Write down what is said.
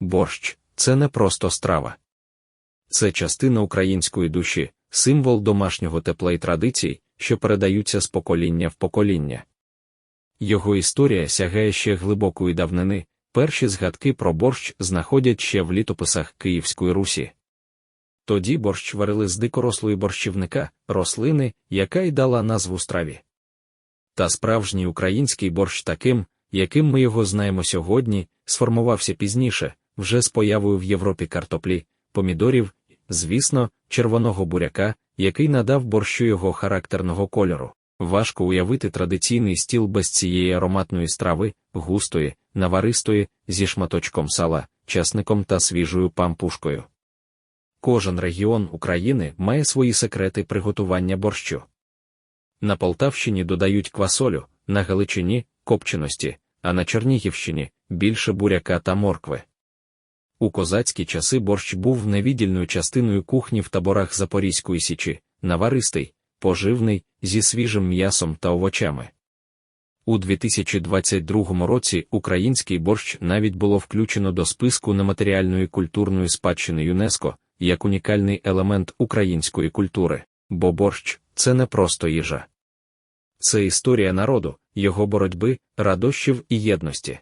Борщ це не просто страва. Це частина української душі, символ домашнього тепла і традицій, що передаються з покоління в покоління. Його історія сягає ще глибокої давнини, перші згадки про борщ знаходять ще в літописах Київської Русі. Тоді борщ варили з дикорослої борщівника, рослини, яка й дала назву страві. Та справжній український борщ таким, яким ми його знаємо сьогодні, сформувався пізніше, вже з появою в Європі картоплі, помідорів, звісно, червоного буряка, який надав борщу його характерного кольору. Важко уявити традиційний стіл без цієї ароматної страви, густої, наваристої, зі шматочком сала, часником та свіжою пампушкою. Кожен регіон України має свої секрети приготування борщу. На Полтавщині додають квасолю, на Галичині копченості, а на Чернігівщині більше буряка та моркви. У козацькі часи борщ був невіддільною частиною кухні в таборах Запорізької січі, наваристий, поживний, зі свіжим м'ясом та овочами. У 2022 році український борщ навіть було включено до списку нематеріальної культурної спадщини ЮНЕСКО як унікальний елемент української культури, бо борщ це не просто їжа. Це історія народу, його боротьби, радощів і єдності.